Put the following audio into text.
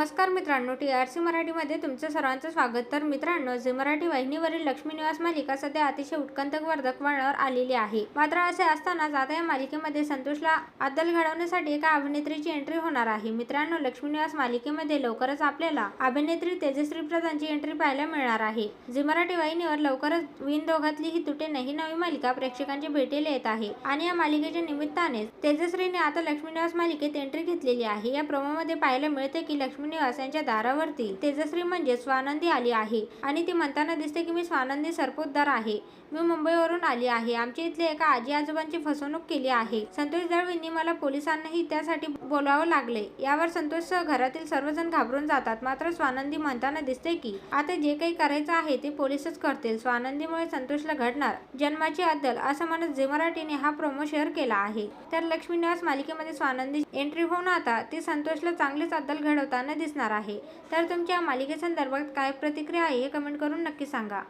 नमस्कार मित्रांनो T R C मराठीमध्ये तुमचं सर्वांचं स्वागत. तर मित्रांनो झी मराठी वाहिनीवरील लक्ष्मी निवास मालिका सध्या अतिशय उत्कंठवर्धक वळणावर आलेली आहे. मात्र असे असतानाच आता या मालिकेमध्ये संतोषला अद्दल घडवण्यासाठी एका अभिनेत्रीची एंट्री होणार आहे. मित्रांनो लक्ष्मी निवास मालिकेमध्ये लवकरच आपल्याला अभिनेत्री तेजश्री प्रधानची एंट्री पाहायला मिळणार आहे. झी मराठी वाहिनीवर लवकरच विन दोघातली ही तुटे नाही नवी मालिका प्रेक्षकांची भेटीला येत आहे. आणि या मालिकेच्या निमित्ताने तेजश्रीने आता लक्ष्मी निवास मालिकेत एंट्री घेतलेली आहे. या प्रोमोमध्ये पाहायला मिळते की लक्ष्मी निवास यांच्या दारावरती तेजश्री म्हणजे स्वानंदी आली आहे. आणि ती म्हणताना दिसते की मी स्वानंदी सरपोतदार आहे. मी मुंबईवरून आली आहे. आमच्या इथले एका आजी आजोबांची फसवणूक केली आहे. संतोष दळवींनी मला पोलिसांनाही त्यासाठी बोलावं लागले. यावर संतोषसह घरातील सर्वजण घाबरून जातात. मात्र स्वानंदी म्हणताना दिसते की आता जे काही करायचं आहे ते पोलीसच करतील. स्वानंदीमुळे संतोषला घडणार जन्माची अद्दल असं म्हणत झी मराठीने हा प्रोमो शेअर केला आहे. तर लक्ष्मी निवास मालिकेमध्ये स्वानंदी एंट्री होऊन आता ती संतोषला चांगलीच अद्दल घडवताना दिसणार आहे. तर तुमच्या मालिकेसंदर्भात काय प्रतिक्रिया आहे हे कमेंट करून नक्की सांगा.